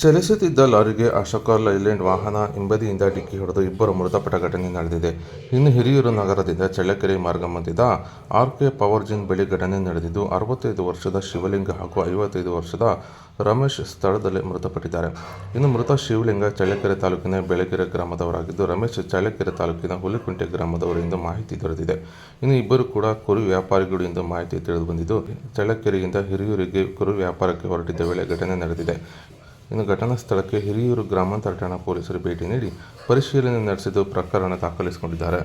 ಚಲಿಸುತ್ತಿದ್ದ ಲಾರಿಗೆ ಅಶೋಕ ಲೈಲ್ಯಾಂಡ್ ವಾಹನ ಹಿಂಬದಿಯಿಂದ ಡಿಕ್ಕಿ ಹೊಡೆದು ಇಬ್ಬರು ಮೃತಪಟ್ಟ ಘಟನೆ ನಡೆದಿದೆ. ಇನ್ನು ಹಿರಿಯೂರು ನಗರದಿಂದ ಚಳ್ಳಕೆರೆ ಮಾರ್ಗ ಮಧ್ಯದ ಪವರ್ ಜಿನ್ ಬಳಿ ಘಟನೆ ನಡೆದಿದ್ದು, ಅರವತ್ತೈದು ವರ್ಷದ ಶಿವಲಿಂಗ ಹಾಗೂ ಐವತ್ತೈದು ವರ್ಷದ ರಮೇಶ್ ಸ್ಥಳದಲ್ಲಿ ಮೃತಪಟ್ಟಿದ್ದಾರೆ. ಇನ್ನು ಮೃತ ಶಿವಲಿಂಗ ಚಳ್ಳಕೆರೆ ತಾಲೂಕಿನ ಬೆಳಗೆರೆ ಗ್ರಾಮದವರಾಗಿದ್ದು, ರಮೇಶ್ ಚಳ್ಳಕೆರೆ ತಾಲೂಕಿನ ಹುಲಿಕುಂಟೆ ಗ್ರಾಮದವರು ಎಂದು ಮಾಹಿತಿ ದೊರೆತಿದೆ. ಇನ್ನು ಇಬ್ಬರು ಕೂಡ ಕುರು ವ್ಯಾಪಾರಿಗಳು ಎಂದು ಮಾಹಿತಿ ತಿಳಿದು ಬಂದಿದ್ದು ಚಳ್ಳಕೆರೆಯಿಂದ ಹಿರಿಯೂರಿಗೆ ಕುರು ವ್ಯಾಪಾರಕ್ಕೆ ಹೊರಟಿದ್ದ ವೇಳೆ ಘಟನೆ ನಡೆದಿದೆ. ಇನ್ನು ಘಟನಾ ಸ್ಥಳಕ್ಕೆ ಹಿರಿಯೂರು ಗ್ರಾಮಾಂತರ ಠಾಣಾ ಪೊಲೀಸರು ಭೇಟಿ ನೀಡಿ ಪರಿಶೀಲನೆ ನಡೆಸಿದ್ದು ಪ್ರಕರಣ ದಾಖಲಿಸಿಕೊಂಡಿದ್ದಾರೆ.